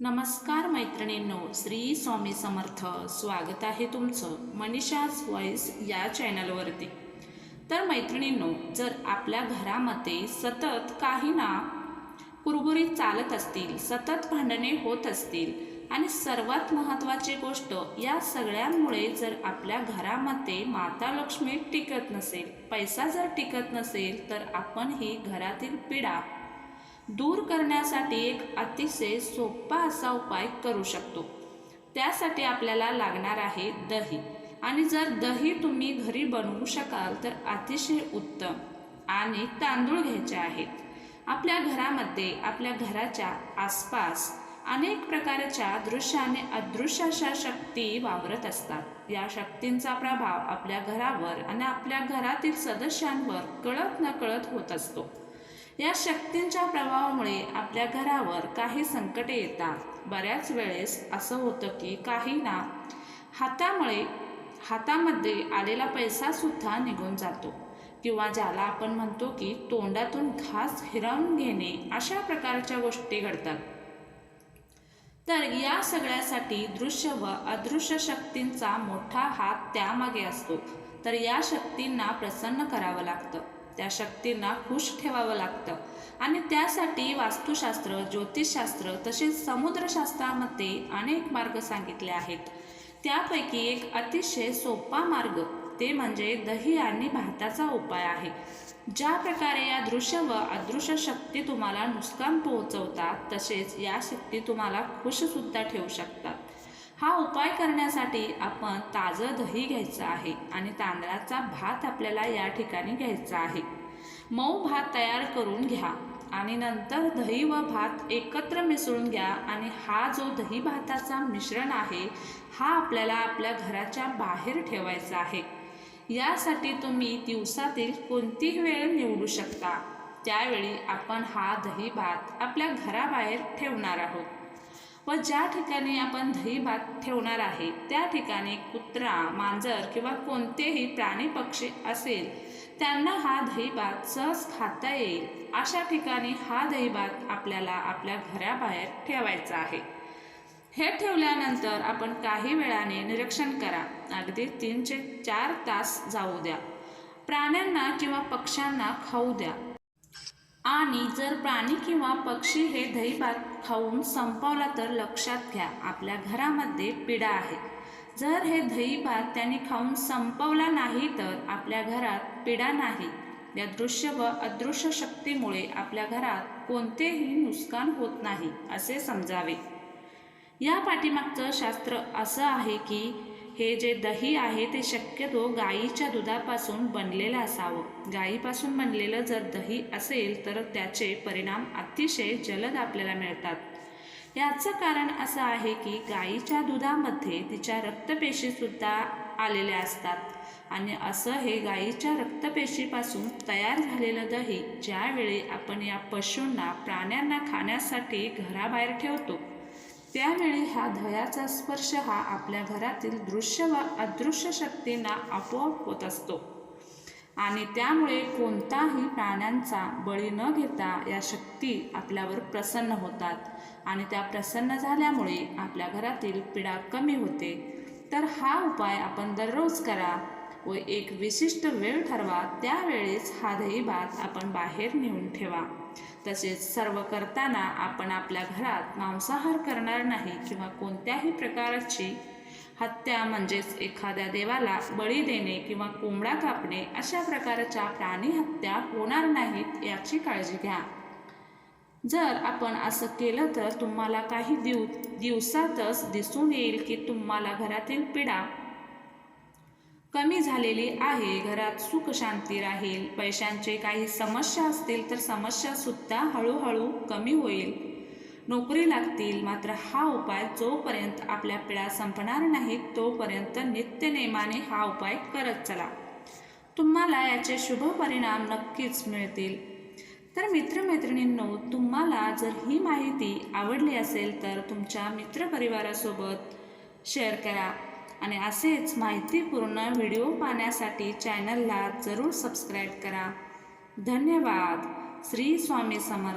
नमस्कार मैत्रिणींनो श्री स्वामी समर्थ. स्वागत आहे तुमचं मनीषाज व्हॉइस या चॅनलवरती. तर मैत्रिणींनो जर आपल्या घरामध्ये सतत काही ना कुरबुरी चालत असतील सतत भांडणे होत असतील आणि सर्वात महत्त्वाची गोष्ट या सगळ्यांमुळे जर आपल्या घरामध्ये माता लक्ष्मी टिकत नसेल पैसा जर टिकत नसेल तर आपण ही घरातील पिढा दूर करण्यासाठी एक अतिशय सोपा असा उपाय करू शकतो. त्यासाठी आपल्याला लागणार आहे दही. आणि जर दही तुम्ही घरी बनवू शकाल तर अतिशय उत्तम आणि तांदूळ घ्यायचे आहेत. आपल्या घरामध्ये आपल्या घराच्या आसपास अनेक प्रकारच्या दृश्य आणि अदृश्य अशा शक्ती वावरत असतात. या शक्तींचा प्रभाव आपल्या घरावर आणि आपल्या घरातील सदस्यांवर कळत न कळत होत असतो. या शक्तींच्या प्रभावामुळे आपल्या घरावर काही संकटे येतात. बऱ्याच वेळेस असं होतं की काही ना हातामुळे हातामध्ये आलेला पैसासुद्धा निघून जातो. किंवा ज्याला आपण म्हणतो की तोंडातून घास हिरावून घेणे अशा प्रकारच्या गोष्टी घडतात. तर या सगळ्यासाठी दृश्य व अदृश्य शक्तींचा मोठा हात त्यामागे असतो. तर या शक्तींना प्रसन्न करावं लागतं. त्या शक्तींना खुश ठेवावं लागतं. आणि त्यासाठी वास्तुशास्त्र ज्योतिषशास्त्र तसेच समुद्रशास्त्रामध्ये अनेक मार्ग सांगितले आहेत. त्यापैकी एक अतिशय सोपा मार्ग ते म्हणजे दही आणि भाताचा उपाय आहे. ज्या प्रकारे या दृश्य व अदृश्य शक्ती तुम्हाला नुकसान पोहोचवतात तसेच या शक्ती तुम्हाला खुशसुद्धा ठेवू शकतात. हा उपाय करण्यासाठी आपण ताजं दही घ्यायचं आहे आणि तांदळाचा भात आपल्याला या ठिकाणी घ्यायचा आहे. मऊ भात तयार करून घ्या आणि नंतर दही व भात एकत्र मिसळून घ्या आणि हा जो दही भाताचा मिश्रण आहे हा आपल्याला आपल्या घराच्या बाहेर ठेवायचा आहे. यासाठी तुम्ही दिवसातील कोणतीही वेळ निवडू शकता. त्यावेळी आपण हा दही भात आपल्या घराबाहेर ठेवणार आहोत. व ज्या ठिकाणी आपण दही भात ठेवणार आहे त्या ठिकाणी कुत्रा मांजर किंवा कोणतेही प्राणी पक्षी असेल त्यांना हा दही भात सहज खाता येईल. अशा ठिकाणी हा दही भात आपल्याला आपल्या घराबाहेर ठेवायचा आहे. हे ठेवल्यानंतर आपण काही वेळाने निरीक्षण करा. अगदी तीन ते चार तास जाऊ द्या. प्राण्यांना किंवा पक्ष्यांना खाऊ द्या. आणि जर प्राणी किंवा पक्षी हे दहीभात खाऊन संपवला तर लक्षात घ्या आपल्या घरामध्ये पिढा आहे. जर हे दहीभात त्यांनी खाऊन संपवला नाही तर आपल्या घरात पिढा नाही. या दृश्य व अदृश्य शक्तीमुळे आपल्या घरात कोणतेही नुकसान होत नाही असे समजावे. या पाठीमागचं शास्त्र असं आहे की हे जे दही आहे ते शक्यतो गाईच्या दुधापासून बनलेलं असावं. गाईपासून बनलेलं जर दही असेल तर त्याचे परिणाम अतिशय जलद आपल्याला मिळतात. याचं कारण असं आहे की गाईच्या दुधामध्ये तिच्या रक्तपेशीसुद्धा आलेल्या असतात. आणि असं हे गाईच्या रक्तपेशीपासून तयार झालेलं दही ज्यावेळी आपण या पशूंना प्राण्यांना खाण्यासाठी घराबाहेर ठेवतो त्यावेळी ह्या धयाचा स्पर्श हा आपल्या घरातील दृश्य व अदृश्य शक्तींना आपोआप होत असतो. आणि त्यामुळे कोणताही प्राण्यांचा बळी न घेता या शक्ती आपल्यावर प्रसन्न होतात. आणि त्या प्रसन्न झाल्यामुळे आपल्या घरातील पीडा कमी होते. तर हा उपाय आपण दररोज करा व एक विशिष्ट वेळ ठरवा. त्यावेळेस हा दही भात आपण बाहेर नेऊन ठेवा. तसेच सर्व करताना आपण आपल्या घरात मांसाहार करणार नाही किंवा कोणत्याही प्रकारची हत्या म्हणजेच एखाद्या देवाला बळी देणे किंवा कोंबडा कापणे अशा प्रकारच्या प्राणी हत्या होणार नाहीत याची काळजी घ्या. जर आपण असं केलं तर तुम्हाला काही दिव दिवसातच दिसून येईल की तुम्हाला घरातील पिढा कमी झालेली आहे घरात सुख शांती राहील पैशांचे काही समस्या असतील तर समस्यासुद्धा हळूहळू कमी होईल. नोकरी लागतील मात्र हा उपाय जोपर्यंत आपल्या पिढ्या संपणार नाहीत तोपर्यंत नित्यनेमाने हा उपाय करत चला. तुम्हाला याचे शुभ परिणाम नक्कीच मिळतील. तर मित्रमैत्रिणींनो तुम्हाला जर ही माहिती आवडली असेल तर तुमच्या मित्रपरिवारासोबत शेअर करा. आणि असेच माहितीपूर्ण व्हिडिओ पाहण्यासाठी चॅनलला जरूर सबस्क्राईब करा. धन्यवाद. श्री स्वामी समर्थ.